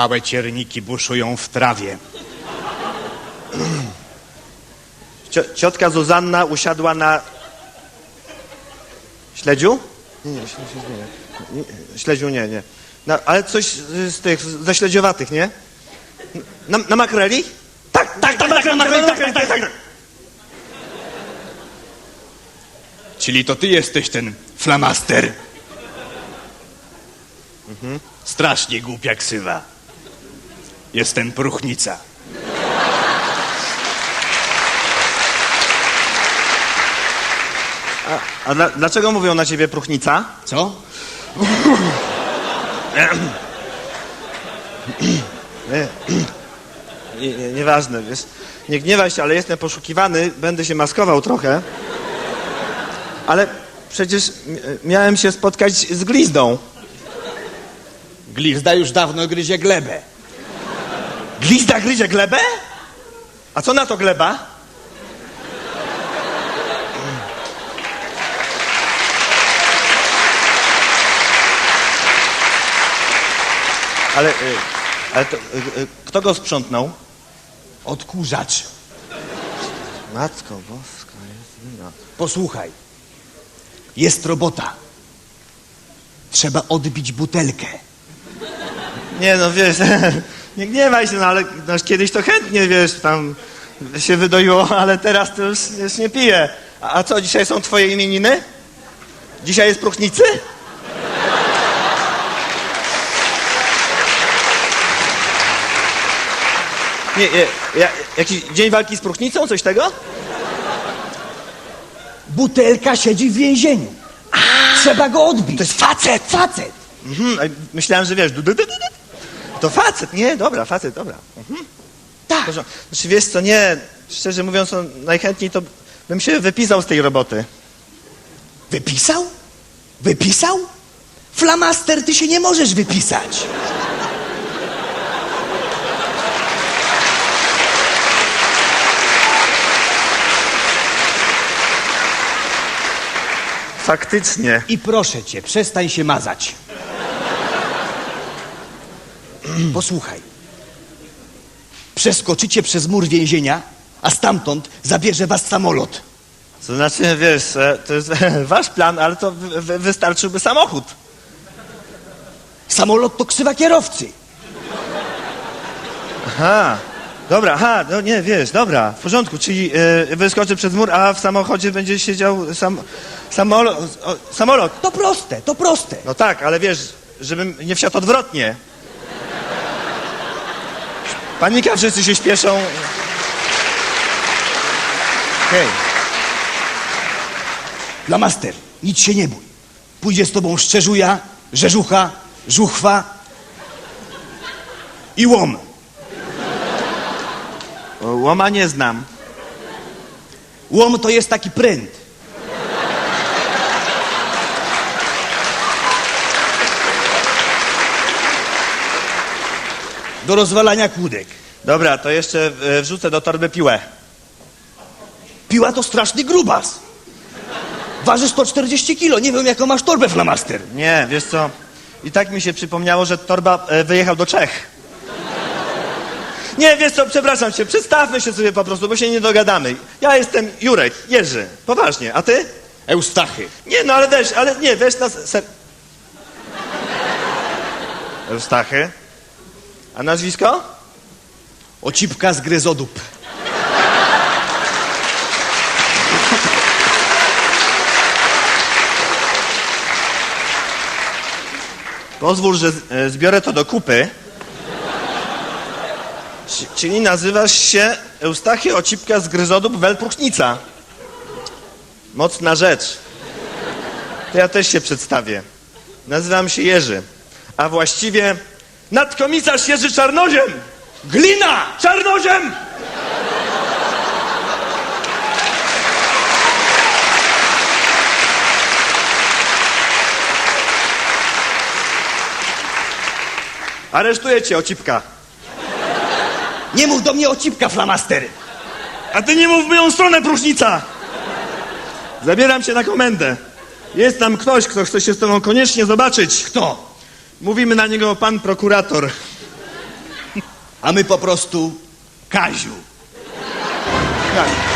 Małe cierniki buszują w trawie. Cio, ciotka Zuzanna usiadła na... Śledziu? Nie, nie, śledziu nie. nie. Śledziu nie, nie. Na, ale coś z, tych, ze śledziowatych, nie? Na, na makreli? Tak, tak, tak, tak, na makreli, tak, tak, tak, tak. Czyli to ty jesteś ten flamaster. Strasznie głupia ksywa. Jestem próchnica. A dla, dlaczego mówią na ciebie próchnica? Co? Nie, nie, nieważne, wiesz. Nie gniewaj się, ale jestem poszukiwany, będę się maskował trochę. Ale przecież miałem się spotkać z glizdą. Glizda już dawno gryzie glebę. Glizda gryzie glebę? A co na to gleba? Ale, y, ale to, y, y, kto go sprzątnął? Odkurzacz. Matko boska, jest no. Posłuchaj. Jest robota. Trzeba odbić butelkę. Nie no, wiesz, nie gniewaj się, no ale no, kiedyś to chętnie, wiesz, tam się wydoiło, ale teraz to już, już nie piję. A, a co, dzisiaj są twoje imieniny? Dzisiaj jest próchnicy? Nie, nie ja, jakiś dzień walki z próchnicą, coś tego? Butelka siedzi w więzieniu. Trzeba go odbić. To jest facet! facet. Mhm, a myślałem, że wiesz, du, du, du, du, du. To facet, nie, dobra, facet, dobra. Tak. Proszę, Znaczy, wiesz co, nie, szczerze mówiąc, no, najchętniej to bym się wypisał z tej roboty. Wypisał? Wypisał? Flamaster, ty się nie możesz wypisać. Faktycznie. I proszę cię, przestań się mazać. Posłuchaj. Przeskoczycie przez mur więzienia, a stamtąd zabierze was samolot. To znaczy, wiesz, to jest wasz plan, ale to wy, wy, wystarczyłby samochód. Samolot to ksywa kierowcy. Aha, dobra, aha, no nie, wiesz, dobra, w porządku, czyli e, wyskoczy przez mur, a w samochodzie będzie siedział sam, samolot, o, samolot. To proste, to proste. No tak, ale wiesz, żebym nie wsiadł odwrotnie. Panika, wszyscy się śpieszą. Okej. Flamaster, nic się nie bój. Pójdzie z tobą szczerzuja, rzeżucha, żuchwa i łom. O, Łoma nie znam. Łom to jest taki pręt. Do rozwalania kłódek. Dobra, to jeszcze e, wrzucę do torby piłę. Piła to straszny grubas. Waży 140 kilo. Nie wiem, jaką masz torbę, flamaster. Nie, wiesz co, i tak mi się przypomniało, że torba e, wyjechał do Czech. Nie, wiesz co, przepraszam cię, przedstawmy się sobie po prostu, bo się nie dogadamy. Ja jestem Jurek, Jerzy, poważnie, a ty? Eustachy. Nie, no ale weź, ale nie, weź nas... Ser... Eustachy? A nazwisko? Ocipka z gryzodup. Pozwól, że e, zbiorę to do kupy. Czyli nazywasz się Eustachy Ocipka z Gryzodób Welpruchnica. Mocna rzecz. To ja też się przedstawię. Nazywam się Jerzy, a właściwie nadkomisarz Jerzy Czarnoziem! Glina! Czarnoziem! Aresztuję cię, Ocipka. Nie mów do mnie ocipka, flamaster. A ty nie mów w moją stronę, próżnica! Zabieram cię na komendę. Jest tam ktoś, kto chce się z tobą koniecznie zobaczyć. Kto? Mówimy na niego pan prokurator. A my po prostu Kaziu. Kaziu.